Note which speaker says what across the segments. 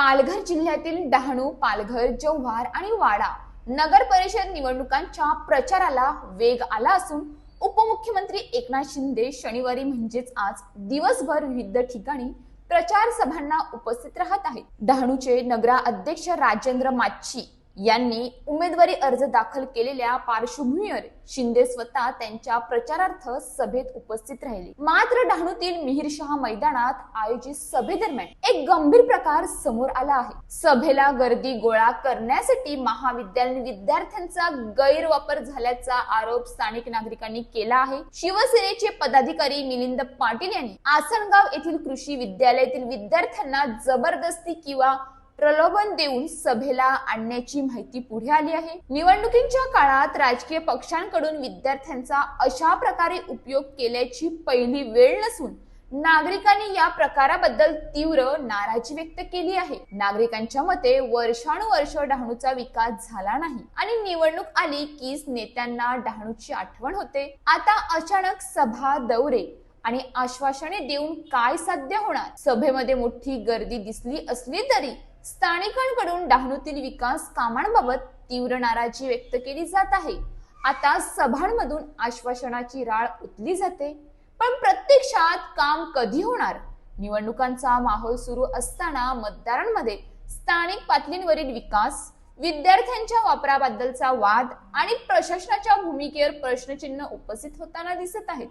Speaker 1: पालघर जिल्ह्यातील डहाणू पालघर जव्हार आणि वाडा नगर परिषद निवडणुकांच्या प्रचाराला वेग आला असून उपमुख्यमंत्री एकनाथ शिंदे शनिवारी म्हणजेच आज दिवसभर विविध ठिकाणी प्रचार सभांना उपस्थित राहत आहेत. डहाणूचे नगरा अध्यक्ष राजेंद्र माच्छी यांनी उमेदवारी अर्ज दाखल केलेल्या पार्श्वभूमीवर शिंदे स्वतः त्यांच्या प्रचारार्थ सभेत उपस्थित राहिले. मात्र डहाणूतील मिहिरशहा मैदानात आयोजित सभेदरम्यान एक गंभीर प्रकार समोर आला आहे. सभेला गर्दी गोळा करण्यासाठी महाविद्यालयीन विद्यार्थ्यांचा गैरवापर झाल्याचा आरोप स्थानिक नागरिकांनी केला आहे. शिवसेनेचे पदाधिकारी मिलिंद पाटील यांनी आसनगाव येथील कृषी विद्यालयातील विद्यार्थ्यांना जबरदस्ती किंवा प्रलोभन देऊन सभेला आणण्याची माहिती पुढे आली आहे. निवडणुकींच्या काळात राजकीय पक्षांकडून विद्यार्थ्यांचा अशा प्रकारे उपयोग केल्याची पहिली वेळ नसून नागरिकांनी या प्रकाराबद्दल तीव्र नाराजी व्यक्त केली आहे. नागरिकांच्या मते वर्षानुवर्ष डहाणूचा विकास झाला नाही आणि निवडणूक आली कीच नेत्यांना डहाणूची आठवण होते. आता अचानक सभा दौरे आणि आश्वासने देऊन काय साध्य होणार? सभेमध्ये मोठी गर्दी दिसली असली तरी स्थानिकांकडून डहाणूतील विकास कामांबाबत तीव्र नाराजी व्यक्त केली जात आहे. आता सभांमधून आश्वासनाची राळ उतली जाते. पण प्रत्यक्षात काम कधी होणार? निवडणुकांचा माहोल सुरू असताना मतदारांमध्ये स्थानिक पातळींवरील विकास विद्यार्थ्यांच्या वापराबद्दलचा वाद आणि प्रशासनाच्या भूमिकेवर प्रश्नचिन्ह उपस्थित होताना दिसत आहेत.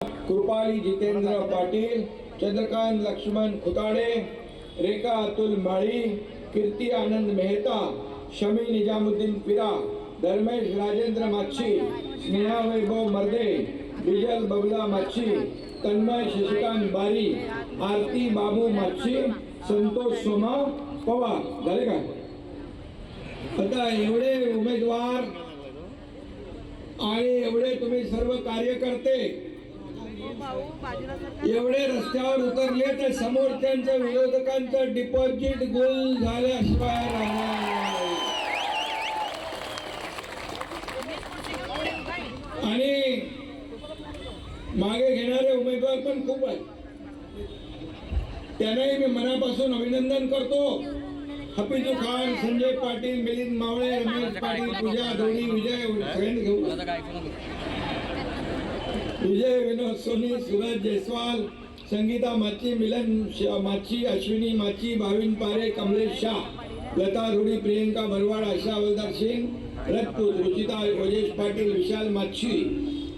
Speaker 2: कृपाली जितेंद्र पाटील चंद्रकांत लक्ष्मण खुताडे रेखा अतुल माळी कीर्ती आनंद मेहता शमी निजामुद्दीन पिरा धर्मेश राजेंद्र माच्छी स्नेहा वैभव मर्दे विजल बबला माच्छी तन्मय शशिकांत बारी आरती बाबू माच्छी संतोष सोमा पवार झाले का? आता एवढे उमेदवार आणि एवढे तुम्ही सर्व कार्यकर्ते एवढे रस्त्यावर उतरले तर समोरच्यांच्या विरोधकांचं डिपॉझिट गुल झाल्याशिवाय. आणि मागे घेणारे उमेदवार पण खूप आहेत. त्यांनाही मी मनापासून अभिनंदन करतो. हफिजू खान संजय पाटील मिलिंद मावळे रमेश पाटील पूजा धोनी विजय सगळ्यांनी घेऊ विजय विनोद सोनी सूरज जयस्वाल संगीता माची मिलन श- माची अश्विनी माची भाविन पारे कमलेश शाह लता रुडी प्रियंका भरवाड आशा हवलदार सिंग रजपूत रुचिता योगेश पाटील विशाल माच्छी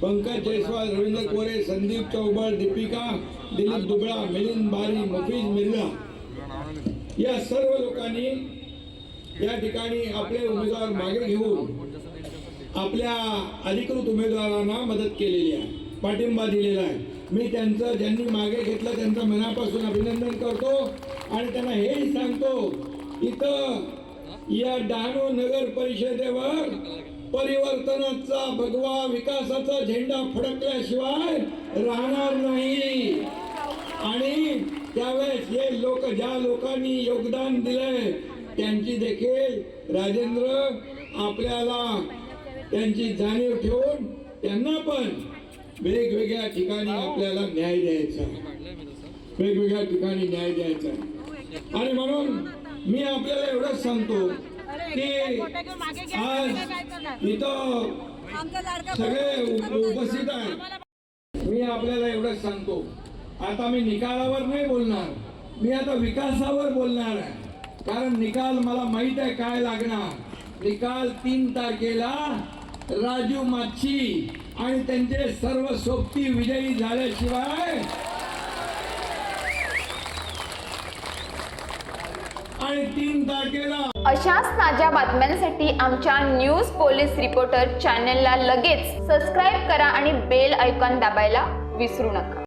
Speaker 2: पंकज जयस्वाल रवींद्र कोरे संदीप चौबळ दीपिका दिलीप दुबळा मिलिंद बारी मुफीज मिर्झा. या सर्व लोकांनी या ठिकाणी आपले उमेदवार मागे घेऊन आपल्या अधिकृत उमेदवारांना मदत केलेली आहे. पाठिंबा दिलेला आहे. मी त्यांचं ज्यांनी मागे घेतलं त्यांचं मनापासून अभिनंदन करतो आणि त्यांना हेही सांगतो इथं या डहाणू नगर परिषदेवर परिवर्तनाचा भगवा विकासाचा झेंडा फडकल्याशिवाय राहणार नाही. आणि त्यावेळेस हे लोक ज्या लोकांनी योगदान दिलंय त्यांची देखील राजेंद्र आपल्याला त्यांची जाणीव ठेवून त्यांना पण वेगवेगळ्या ठिकाणी आपल्याला न्याय द्यायचा. वेगवेगळ्या ठिकाणी न्याय द्यायचा. आणि म्हणून मी आपल्याला एवढंच सांगतो की आज इथं सगळे उप- उपस्थित आहेत. मी आपल्याला एवढंच सांगतो. आता मी निकालावर नाही बोलणार. मी आता विकासावर बोलणार आहे. कारण निकाल मला माहीत आहे काय लागणार. निकाल तीन तारखेला राजू माच्छी आणि त्यांचे सर्व सोबती विजयी झाल्याशिवाय आणि तीन तारखेला
Speaker 1: अशाच ताज्या बातम्यांसाठी आमच्या न्यूज पोलीस रिपोर्टर चॅनलला लगेच सबस्क्राईब करा आणि बेल ऐकॉन दाबायला विसरू नका.